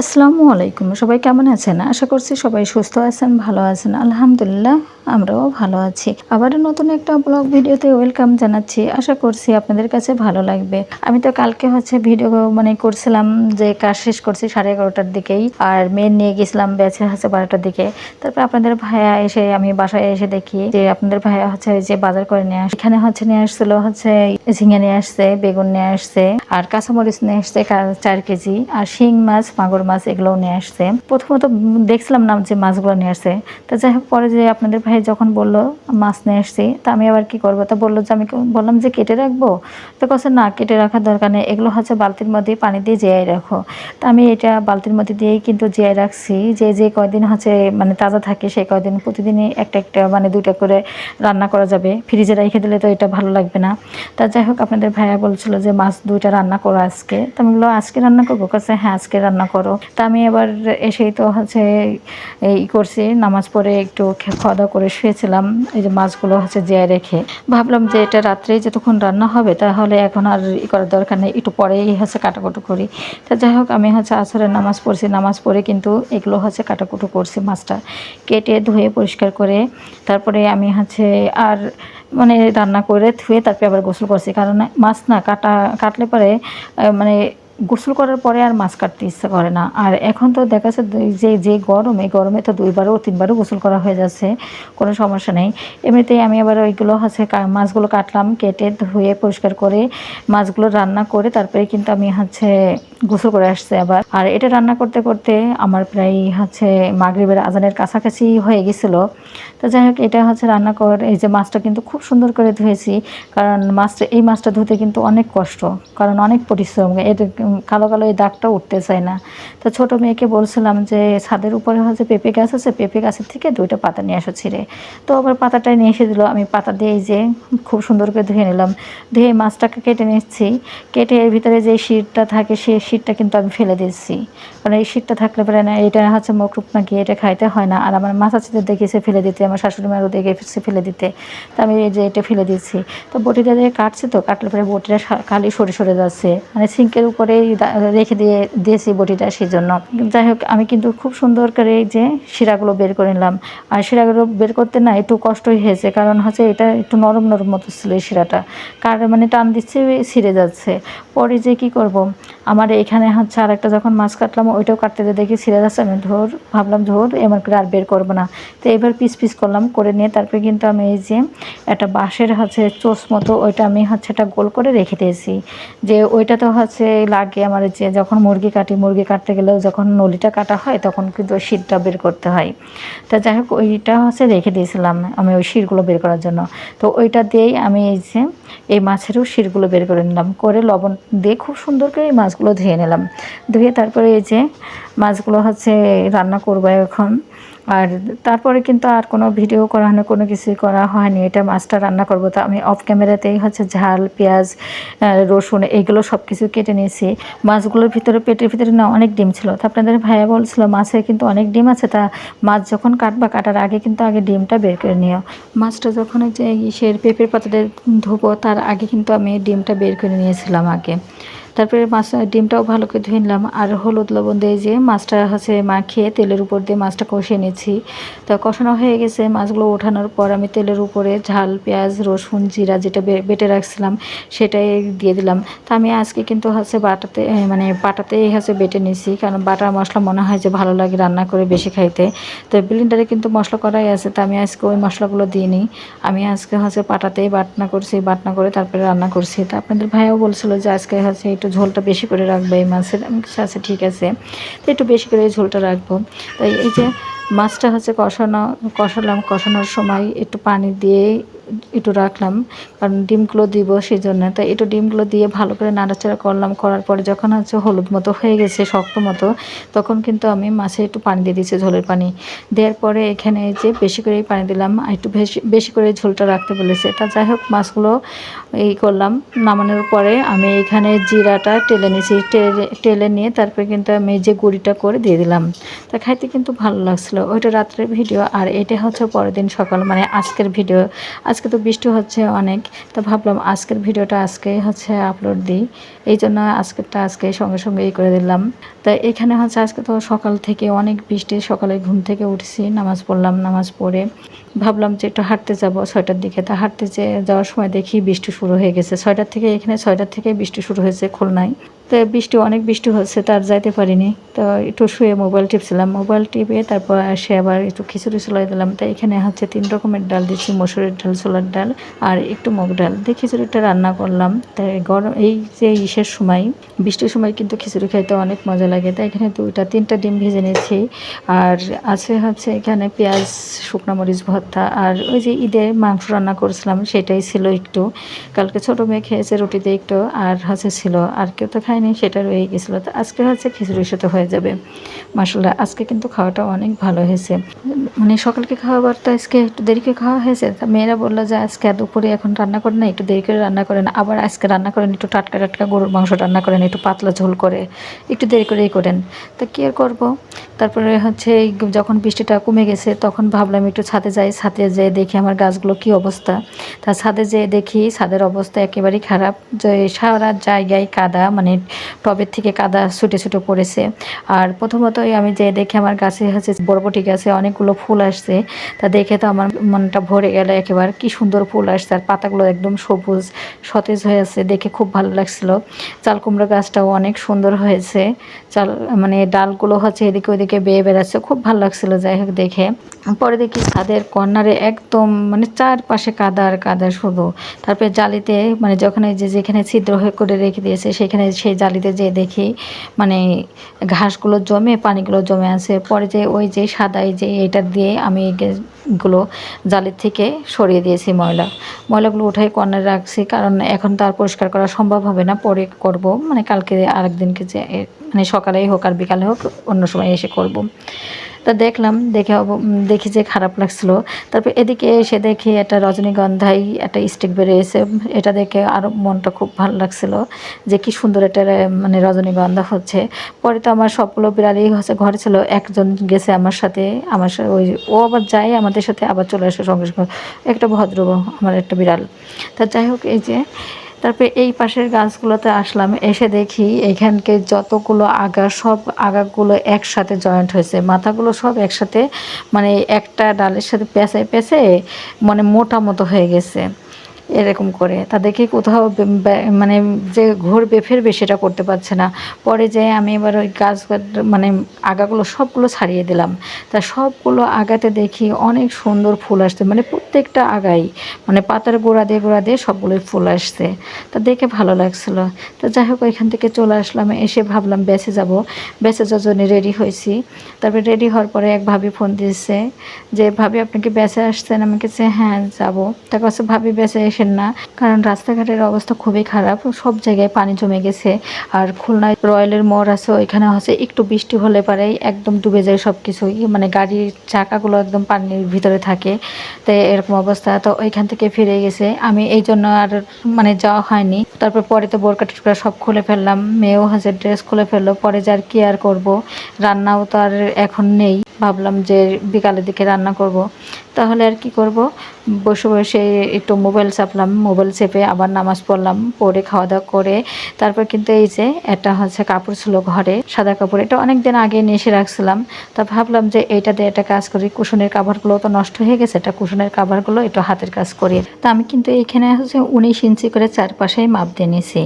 আসসালামু আলাইকুম। সবাই কেমন আছেন? আশা করছি সবাই সুস্থ আছেন ভালো আছেন। আলহামদুলিল্লাহ। আমরাও ভালো আছি। আবার নতুন একটা ব্লগ ভিডিওতে ওয়েলকাম জানাচ্ছি। আশা করছি আপনাদের কাছে ভালো লাগবে। আমি তো কালকে হচ্ছে ভিডিও মানে করছিলাম যে কাজ শেষ করছি সাড়ে এগারোটার দিকেই। আর মেয়ে নিয়ে গেছিলাম বেছে হচ্ছে বারোটার দিকে। তারপর আপনাদের ভাইয়া এসে আমি বাসায় এসে দেখি যে আপনাদের ভাইয়া হচ্ছে যে বাজার করে নিয়ে আস, এখানে হচ্ছে নিয়ে আসছিল হচ্ছে ঝিঙে নিয়ে আসছে, বেগুন নিয়ে আসছে, আর কাঁচামরিচ নিয়ে আসছে চার কেজি, আর শিং মাছ, মাগুর মাছ এগুলোও নিয়ে আসছে। প্রথমত দেখছিলাম না যে মাছগুলো নিয়ে আসছে। তা যাই হোক, পরে যে আপনাদের ভাই যখন বলল, মাছ নিয়ে আসছি তা আমি আবার কি করব? তা বলল যে, আমি বললাম যে, কেটে রাখব? তো কাছে না, কেটে রাখার দরকার নেই, এগুলো হচ্ছে বালতির মধ্যে পানি দিয়ে জিয়াই রাখো। তা আমি এটা বালতির মধ্যে দিয়েই কিন্তু জিয়াই রাখছি, যে যে কয়দিন হচ্ছে মানে তাজা থাকে, সেই কয়দিন প্রতিদিনই একটা একটা মানে দুইটা করে রান্না করা যাবে। ফ্রিজে রেখে দিলে তো এটা ভালো লাগবে না। তা যাই হোক, আপনাদের ভাইয়া বলছিল যে, মাছ দুইটা রান্না করো আজকে। তা আমি বলল আজকে রান্না করব? কাছে হ্যাঁ আজকে রান্না করো। তা আমি এবার এসেই তো হচ্ছে এই করছি, নামাজ পড়ে একটু খাওয়া দাওয়া করে শুয়েছিলাম, এই যে মাছগুলো হচ্ছে জিয়ায় রেখে। ভাবলাম যে এটা রাত্রে যতক্ষণ রান্না হবে, তাহলে এখন আর ই করার দরকার নেই, একটু পরেই হচ্ছে কাটাকুটো করি। তা যাই হোক, আমি হচ্ছে আসরের নামাজ পড়ছি, নামাজ পড়ে কিন্তু এগুলো হচ্ছে কাটাকুটো করছি মাছটা। কেটে ধুয়ে পরিষ্কার করে, তারপরে আমি হচ্ছে আর মানে রান্না করে ধুয়ে তারপরে আবার গোসল করছি। কারণ মাছ না কাটা, কাটলে পরে মানে গোসল করার পরে আর মাছ কাটতে ইচ্ছা করে না। আর এখন তো দেখা যাচ্ছে যে যে গরমে গরমে তো দুইবারও, তিনবারও গোসল করা হয়ে যাচ্ছে, কোনো সমস্যা নেই। এমনিতেই আমি আবার ওইগুলো হচ্ছে মাছগুলো কাটলাম, কেটে ধুয়ে পরিষ্কার করে মাছগুলো রান্না করে তারপরে কিন্তু আমি হচ্ছে গোসল করে আসছে আবার। আর এটা রান্না করতে করতে আমার প্রায় হচ্ছে মাগরিবের আজানের কাছাকাছি হয়ে গেছিল। তো যাই হোক, এটা হচ্ছে রান্না কর এই যে মাছটা কিন্তু খুব সুন্দর করে ধুয়েছি। কারণ মাছটা, এই মাছটা ধুতে কিন্তু অনেক কষ্ট, কারণ অনেক পরিশ্রম। এর কালো কালো এই দাগটা উঠতে চায় না। তো ছোট মেয়েকে বলছিলাম যে, ছাদের উপরে হচ্ছে পেঁপে গাছ আছে, পেঁপে গাছের থেকে দুইটা পাতা নিয়ে আসো ছিঁড়ে। তো আবার পাতাটা নিয়ে এসে দিল। আমি পাতা দিয়ে এই যে খুব সুন্দর করে ধুয়ে নিলাম। ধুয়ে মাছটাকে কেটে নিচ্ছি। কেটে এর ভিতরে যে শিরটা থাকে সেই শিরটা কিন্তু আমি ফেলে দিচ্ছি কারণ এই শিরটা থাকলে পরে না, এটা হচ্ছে মকরুপ নাকি এটা খাইতে হয় না। আর আমার মাথা চিতে দেখেছে ফেলে দিতে, আমার শাশুড়ি মারও দেখেছে ফেলে দিতে। তো আমি এই যে এটা ফেলে দিচ্ছি তো বটিটা দিয়ে কাটছি তো, কাটলে পরে বটিটা খালি সরে সরে যাচ্ছে। মানে সিঙ্কের উপরেই রেখে দিয়ে দিয়েছি বটিটা সেই জন্য যাই হোক, আমি কিন্তু খুব সুন্দর করে এই যে শিরাগুলো বের করে নিলাম। আর শিরাগুলো বের করতে না একটু কষ্টই হয়েছে। কারণ হচ্ছে এটা একটু নরম নরম মতো ছিল এই শিরাটা। কার মানে টান দিচ্ছে ছিঁড়ে যাচ্ছে। পরে যে কি করব? আমার এখানে হচ্ছে আর একটা যখন মাছ কাটলাম, ওইটাও কাটতে যে দেখি ছিঁড়ে যাচ্ছে আমি ধর, ভাবলাম ধর, এমন করে আর বের করব না। তো এবার পিস পিস করলাম, করে নিয়ে তারপরে কিন্তু আমি এই যে একটা বাঁশের হচ্ছে চোষ মতো ওইটা আমি হচ্ছে একটা গোল করে রেখে দিয়েছি। যে ওইটা তো হচ্ছে লাগে আমার যে যখন মুরগি কাটি, মুরগি কাটতে গেলেও যখন নলিটা কাটা হয়, তখন কিন্তু ওই শিরটা বের করতে হয়। তা যাই হোক, ওইটা হচ্ছে রেখে দিয়েছিলাম আমি ওই শিরগুলো বের করার জন্য। তো ওইটা দিয়েই আমি এই যে এই মাছেরও শিরগুলো বের করে নিলাম। করে লবণ দিয়ে খুব সুন্দর করে এই মাছগুলো ধুয়ে নিলাম। ধুয়ে তারপরে এই যে মাছগুলো হচ্ছে রান্না করব এখন। আর তারপরে কিন্তু আর কোনো ভিডিও করা হয়নি, কোনো কিছুই করা হয়নি। এটা মাছটা রান্না করব। তো আমি অফ ক্যামেরাতেই হচ্ছে ঝাল, পেঁয়াজ রসুন এগুলো সব কিছু কেটে নিয়েছি। মাছগুলোর ভিতরে পেটের ভিতরে না অনেক ডিম ছিল। তো আপনাদের ভাইয়া বলছিল মাছের কিন্তু অনেক ডিম আছে, তা মাছ যখন কাটবা, কাটার আগে কিন্তু আগে ডিমটা বের করে নিও। মাছটা যখন যে ইসের পেঁপের পাতাতে ধোবো, তার আগে কিন্তু আমি ডিমটা বের করে নিয়েছিলাম আগে। তারপরে মাছ, ডিমটাও ভালো করে ধুয়ে নিলাম। আর হলুদ লবণ দিয়ে যে মাছটা হচ্ছে মাখিয়ে তেলের উপর দিয়ে মাছটা কষিয়ে নিয়েছি। তো কষানো হয়ে গেছে মাছগুলো ওঠানোর পর আমি তেলের উপরে ঝাল, পেঁয়াজ, রসুন, জিরা যেটা বেটে রাখছিলাম সেটাই দিয়ে দিলাম। তা আমি আজকে কিন্তু হচ্ছে বাটাতে মানে বাটাতেই হচ্ছে বেটে নিয়েছি। কারণ বাটা মশলা মনে হয় যে ভালো লাগে রান্না করে বেশি খাইতে। তো ব্লিন্ডারে কিন্তু মশলা করাই আছে। তো আমি আজকে ওই মশলাগুলো দিইনি। আমি আজকে হচ্ছে পাটাতেই বাটনা করছি, বাটনা করে তারপরে রান্না করছি। তা আপনাদের ভাইও বলছিল যে আজকে হচ্ছে একটু ঝোলটা বেশি করে রাখব এই মাছের। আমি আচ্ছা ঠিক আছে। তো একটু বেশি করে এই ঝোলটা রাখব। তাই এই যে মাছটা হচ্ছে কষানো, কষালাম, কষানোর সময় একটু পানি দিয়ে একটু রাখলাম, কারণ ডিমগুলো দিব সেই জন্য তো একটু ডিমগুলো দিয়ে ভালো করে নাড়াচাড়া করলাম, করার পরে যখন হচ্ছে হলুদ মতো হয়ে গেছে, শক্ত মতো, তখন কিন্তু আমি মাছে একটু পানি দিয়ে দিয়েছি ঝোলের পানি। দেওয়ার পরে এখানে যে বেশি করেই পানি দিলাম, আর একটু বেশি বেশি করে ঝোলটা রাখতে বলেছে। তা যাই হোক, মাছগুলো এই করলাম, নামানোর পরে আমি এখানে জিরাটা টেলে নিয়েছি টেলে নিয়ে তারপরে কিন্তু আমি যে গুঁড়িটা করে দিয়ে দিলাম। তা খাইতে কিন্তু ভালো লাগছিল। ওইটা রাত্রের ভিডিও, আর এটা হচ্ছে পরের দিন সকাল মানে আজকের ভিডিও। আজকে তো বৃষ্টি হচ্ছে অনেক, তো ভাবলাম আজকের ভিডিওটা আজকে হচ্ছে আপলোড দিই। এই জন্য আজকেরটা আজকে সঙ্গে সঙ্গে এই করে দিলাম। তো এখানে হচ্ছে আজকে তো সকাল থেকে অনেক বৃষ্টি, সকালে ঘুম থেকে উঠছি, নামাজ পড়লাম, নামাজ পড়ে ভাবলাম যে একটু হাঁটতে যাব ছয়টার দিকে। তা হাঁটতে যাওয়ার সময় দেখি বৃষ্টি শুরু হয়ে গেছে। ছয়টার থেকে এখানে ছয়টার থেকে বৃষ্টি শুরু হয়েছে খুলনায়। তো বৃষ্টি, অনেক বৃষ্টি হচ্ছে, তার যাইতে পারিনি। তো একটু শুয়ে মোবাইল টিপছিলাম মোবাইল টিপে তারপর এসে আবার একটু খিচুড়ি চলাই দিলাম। তো এখানে হচ্ছে তিন রকমের ডাল দিচ্ছি, মসুরের ডাল, ছোলার ডাল আর একটু মুগ ডাল। দিয়ে খিচুড়িটা রান্না করলাম। তাই গরম, এই যে ইসের সময়, বৃষ্টির সময় কিন্তু খিচুড়ি খাইতে অনেক মজা লাগে। তাই এখানে দুইটা, তিনটা ডিম ভেজে নিয়েছি। আর আছে হচ্ছে এখানে পেঁয়াজ, শুকনো মরিচ, ভর্তা আর ওই যে ঈদে মাংস রান্না করেছিলাম, সেটাই ছিল একটু। কালকে ছোটো মেয়ে খেয়েছে রুটিতে একটু আর হচ্ছে ছিল। আর কেউ তো খায়নি সেটা রয়ে গেছিল। তো আজকে হচ্ছে খিচুড়ির সাথে হয়ে যাবে। মাসাল্লাহ আজকে কিন্তু খাওয়াটা অনেক ভালো হয়েছে। মানে সকালকে খাওয়াবার তো আজকে একটু দেরি করে খাওয়া হয়েছে। তা মেয়েরা বলল যে, আজকে দুপুরে এখন রান্না করেন না, একটু দেরি করে রান্না করেন আবার আজকে রান্না করেন, একটু টাটকা টাটকা গরুর মাংস রান্না করেন, একটু পাতলা ঝোল করে, একটু দেরি করেই করেন। তা কী আর করব? তারপরে হচ্ছে যখন বৃষ্টিটা কমে গেছে, তখন ভাবলাম একটু ছাদে যাই, ছাদে যেয়ে দেখি আমার গাছগুলো কি অবস্থা। তা ছাদে যেয়ে দেখি ছাদের অবস্থা একেবারেই খারাপ। যে সারা জায়গায় কাদা মানে টবের থেকে কাদা ছুটে ছুটে পড়েছে। আর প্রথমতই আমি যে দেখি আমার গাছে হচ্ছে বরবটি গাছে অনেকগুলো ফুল আসছে। তা দেখে তো আমার মনটা ভরে গেল একেবারে। কি সুন্দর ফুল আসছে আর পাতাগুলো একদম সবুজ, সতেজ হয়ে আছে। দেখে খুব ভালো লাগছিল। চাল কুমড়ো গাছটাও অনেক সুন্দর হয়েছে। চাল মানে ডালগুলো হচ্ছে এদিকে ওইদিকে বেয়ে বেড়াচ্ছে। খুব ভালো লাগছিল যাই হোক দেখে। পরে দেখি ছাদের কর্নারে একদম মানে চারপাশে কাদা আর কাদা। শুধু। তারপরে জালিতে মানে যখন এই যে, যেখানে ছিদ্র হয়ে করে রেখে দিয়েছে, সেখানে সেই জালিতে যে দেখি মানে ঘাসগুলো জমে, পানিগুলো জমে আছে। পরে যে, ওই যে সাদাই যে এটা দিয়ে আমি গুলো জালির থেকে সরিয়ে দিয়েছি ময়লা। ময়লাগুলো উঠাই কর্নারে রাখছি, কারণ এখন তো আর পরিষ্কার করা সম্ভব হবে না, পরে করব। মানে কালকে আরেকদিনকে যে মানে সকালেই হোক আর বিকালে হোক, অন্য সময় এসে করব। তা দেখলাম, দেখে দেখি যে খারাপ লাগছিল। তারপর এদিকে এসে দেখি একটা রজনীগন্ধাই একটা স্টিক বেরিয়েছে। এটা দেখে আরও মনটা খুব ভালো লাগছিল যে কি সুন্দর একটা রে- মানে রজনীগন্ধা হচ্ছে। পরে তো আমার সবগুলো বিড়ালই হচ্ছে, ঘরে ছিল একজন গেছে আমার সাথে, আমার ওই ও আবার যায় আমাদের সাথে, আবার চলে আসে সঙ্গে সঙ্গে একটা ভদ্র আমার একটা বিড়াল। তা যাই হোক, এই যে তারপরে এই পাশের গাছগুলোতে আসলাম, এসে দেখি এখানকে যতগুলো আগা, সব আগাগুলো একসাথে জয়েন্ট হয়েছে। মাথাগুলো সব একসাথে মানে একটা ডালের সাথে পেঁচে পেঁচে মানে মোটা মতো হয়ে গেছে। এরকম করে। তা দেখি কোথাও মানে যে ঘুরবে ফিরবে সেটা করতে পারছে না। পরে যে আমি এবার ওই গাছ মানে আগাগুলো সবগুলো ছাড়িয়ে দিলাম। তা সবগুলো আগাতে দেখি অনেক সুন্দর ফুল আসছে মানে প্রত্যেকটা আগাই মানে পাতার গোড়া দিয়ে গোড়া দিয়ে সবগুলোই ফুল আসছে। তা দেখে ভালো লাগছিল। তো যাই হোক, ওইখান থেকে চলে আসলাম, এসে ভাবলাম বেঁচে যাব। বেঁচে যাওয়ার জন্য রেডি হয়েছি। তারপরে রেডি হওয়ার পরে এক ভাবি ফোন দিয়েছে যে, ভাবি, আপনি কি বেঁচে আসছেন? আমি কাছে হ্যাঁ যাব। তার কাছে ভাবি, বেঁচে এসেন না। কারণ রাস্তাঘাটের অবস্থা খুবই খারাপ, সব জায়গায় পানি জমে গেছে। আর খুলনায় রয়্যালের মোড় আছে ওইখানে হচ্ছে একটু বৃষ্টি হলে পারেই একদম ডুবে যায় সব কিছুই মানে গাড়ির চাকাগুলো একদম পানির ভিতরে থাকে। তো এরকম অবস্থা, তো ওইখান থেকে ফিরে গেছে। আমি এই জন্য আর মানে যাওয়া হয়নি। তারপর পরে তো বোরকা টোরকা সব খুলে ফেললাম, মেয়েও হচ্ছে ড্রেস খুলে ফেলল, পরে যে আর কি আর করব। রান্নাও তো আর এখন নেই। ভাবলাম যে বিকালের দিকে রান্না করব। তাহলে আর কি করব? বসে বসে একটু মোবাইল চাপলাম মোবাইল চেপে আবার নামাজ পড়লাম, পড়ে খাওয়া দাওয়া করে তারপর কিন্তু এই যে একটা হচ্ছে কাপড় ছিল ঘরে, সাদা কাপড়, এটা অনেক দিন আগে নিয়ে এসে রাখছিলাম। তা ভাবলাম যে এইটা দিয়ে একটা কাজ করি কুশনের কাভারগুলো তো নষ্ট হয়ে গেছে এটা কুশনের কাভারগুলো একটু হাতের কাজ করি। তা আমি কিন্তু এইখানে হচ্ছে উনিশ ইঞ্চি করে চারপাশেই মাপ দিয়ে নিয়েছি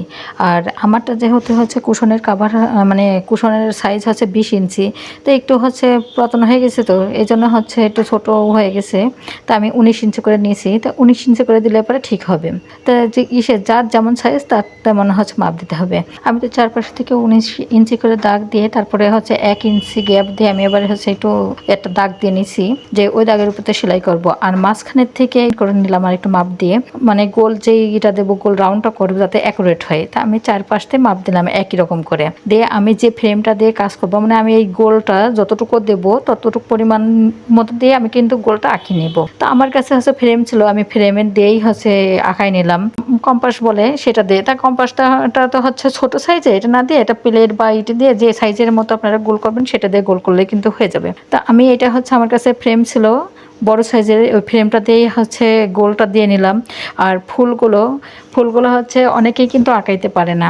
আর আমারটা যেহেতু হচ্ছে কুশনের কাভার মানে কুশনের সাইজ হচ্ছে বিশ ইঞ্চি, তো একটু হচ্ছে পুরাতন হয়ে গেছে তো এই জন্য হচ্ছে একটু ছোট হয়ে গেছে। তা আমি উনিশ ইঞ্চি করে নিয়েছি, তা উনিশ ইঞ্চি করে দিলে পরে ঠিক হবে। তা যে ইসে যার যেমন সাইজ তার তেমন হচ্ছে মাপ দিতে হবে। আমি তো চারপাশে থেকে উনিশ ইঞ্চি করে দাগ দিয়ে, তারপরে হচ্ছে এক ইঞ্চি গ্যাপ দিয়ে আমি এবারে হচ্ছে একটু একটা দাগ দিয়ে নিছি, যে ওই দাগের উপরে সেলাই করব। আর মাঝখানের থেকে করে নিলাম আর একটু মাপ দিয়ে মানে গোল যে এটা দেবো, গোল রাউন্ডটা করব যাতে অ্যাকুরেট হয়। তা আমি চারপাশ দিয়ে মাপ দিলাম একই রকম করে। দিয়ে আমি যে ফ্রেমটা দিয়ে কাজ করব মানে আমি এই গোলটা যতটুকু দেবো, ততটুকু পরিমাণ মতো দিয়ে আমি কিন্তু গোলটা আঁকি নেব। তো আমার কাছে হচ্ছে ফ্রেম ছিল, আমি ফ্রেমের দিয়েই হচ্ছে আঁকাই নিলাম। কম্পাস বলে সেটা দিয়ে। তা কম্পাসটা তো হচ্ছে ছোট সাইজে এটা না দিয়ে এটা প্লেট বা ইটি দিয়ে যে সাইজের মতো আপনারা গোল করবেন সেটা দিয়ে গোল করলে কিন্তু হয়ে যাবে। তা আমি এটা হচ্ছে আমার কাছে ফ্রেম ছিল বড় সাইজের ওই ফ্রেমটা দিয়েই হচ্ছে গোলটা দিয়ে নিলাম। আর ফুলগুলো ফুলগুলো হচ্ছে অনেকেই কিন্তু আঁকাইতে পারে না।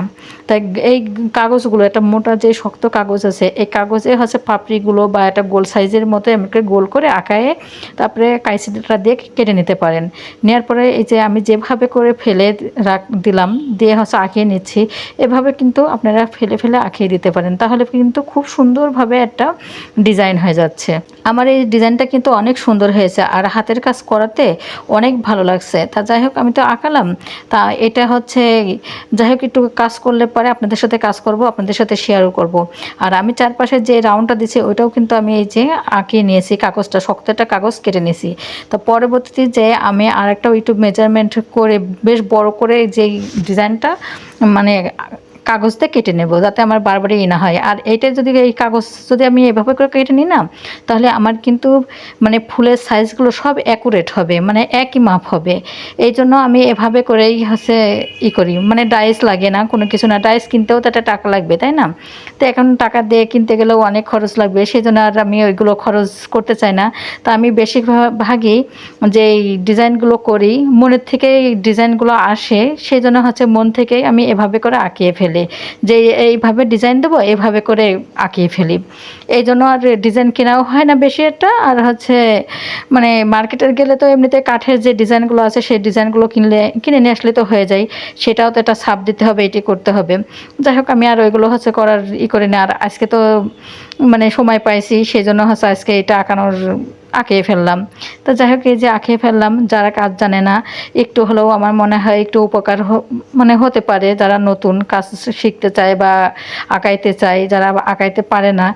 তাই এই কাগজগুলো, একটা মোটা যে শক্ত কাগজ আছে, এই কাগজে হচ্ছে পাপড়িগুলো বা একটা গোল সাইজের মতো এমনি গোল করে আঁকায়ে তারপরে কাইসিটা দিয়ে কেটে নিতে পারেন। নেওয়ার পরে এই যে আমি যেভাবে করে ফেলে রাখ, দিলাম, দিয়ে হচ্ছে আঁকিয়ে নিচ্ছি, এভাবে কিন্তু আপনারা ফেলে ফেলে আঁকিয়ে দিতে পারেন। তাহলে কিন্তু খুব সুন্দরভাবে একটা ডিজাইন হয়ে যাচ্ছে। আমার এই ডিজাইনটা কিন্তু অনেক সুন্দর হয়েছে। আর হাতের কাজ করাতে অনেক ভালো লাগছে। তা যাই হোক, আমি তো আঁকালাম। তা এটা হচ্ছে, যাই হোক, একটু কাজ করলে পরে আপনাদের সাথে কাজ করব, আপনাদের সাথে শেয়ারও করব। আর আমি চারপাশে যে রাউন্ডটা দিচ্ছি ওইটাও কিন্তু আমি এই যে আঁকিয়ে নিয়েছি, কাগজটা, শক্ত একটা কাগজ কেটে নিয়েছি। তো পরবর্তীতে যে আমি আরেকটা একটু মেজারমেন্ট করে, বেশ বড় করে যেই ডিজাইনটা মানে কাগজতে কেটে নেব, যাতে আমার বারবারই না হয়। আর এইটা যদি এই কাগজ যদি আমি এভাবে করে কেটে নিই না, তাহলে আমার কিন্তু মানে ফুলের সাইজগুলো সব অ্যাকুরেট হবে মানে একই মাপ হবে। এই জন্য আমি এভাবে করেই হচ্ছে ই করি। মানে ডাইস লাগে না, কোনো কিছু না। ডাইস কিনতেও তো একটা টাকা লাগবে, তাই না? তো এখন টাকা দিয়ে কিনতে গেলেও অনেক খরচ লাগবে সেই জন্য আর আমি ওইগুলো খরচ করতে চাই না। তা আমি বেশিরভাগই যে ডিজাইনগুলো করি, মনের থেকে ডিজাইনগুলো আসে সেই জন্য হচ্ছে মন থেকেই আমি এভাবে করে আঁকিয়ে ফেলি। যে এইভাবে ডিজাইন দেবো এইভাবে করে আঁকিয়ে ফেলি। এই জন্য আর ডিজাইন কেনাও হয় না বেশি একটা, আর হচ্ছে মানে মার্কেটে গেলে তো এমনিতে কাঠের যে ডিজাইনগুলো আছে, সেই ডিজাইনগুলো কিনলে, কিনে নিয়ে আসলে তো হয়ে যায়, সেটাও তো একটা ছাপ দিতে হবে, এটি করতে হবে। যাই হোক, আমি আর ওইগুলো হচ্ছে করার ই করি না আর আজকে তো মানে সময় পাইছি, সেই জন্য হচ্ছে আজকে এটা আঁকানোর আঁকিয়ে ফেললাম। তো যাই হোক, এই যে আঁকিয়ে ফেললাম, যারা কাজ জানে না, একটু হলেও আমার মনে হয় একটু উপকার মানে হতে পারে যারা নতুন কাজ শিখতে চায় বা আঁকাইতে চায়, যারা আঁকাইতে পারে না,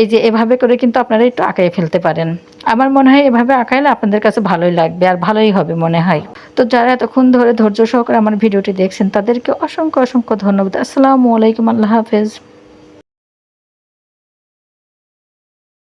এই যে এভাবে করে কিন্তু আপনারা একটু আঁকাই ফেলতে পারেন। আমার মনে হয় এভাবে আঁকাইলে আপনাদের কাছে ভালোই লাগবে আর ভালোই হবে মনে হয়। তো যারা এতক্ষণ ধরে ধৈর্য সহকারে আমার ভিডিওটি দেখছেন, তাদেরকে অসংখ্য অসংখ্য ধন্যবাদ। আসসালামু আলাইকুম, আল্লাহ হাফেজ।